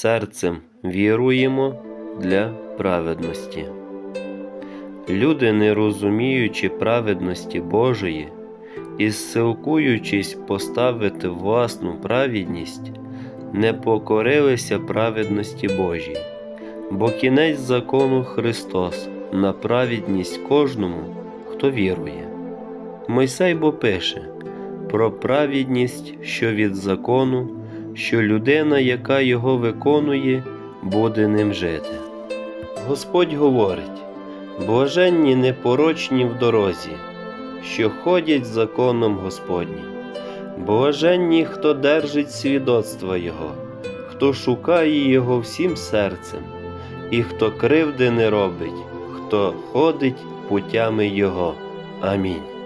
серцем віруємо для праведності. Люди, не розуміючи праведності Божої і зсилкуючись поставити власну праведність, не покорилися праведності Божій, бо кінець закону Христос на праведність кожному, хто вірує. Мойсей бо пише про праведність, що від закону, що людина, яка його виконує, буде ним жити. Господь говорить: блаженні непорочні в дорозі, що ходять законом Господнім. Блаженні, хто держить свідоцтва Його, хто шукає Його всім серцем, і хто кривди не робить, хто ходить путями Його. Амінь.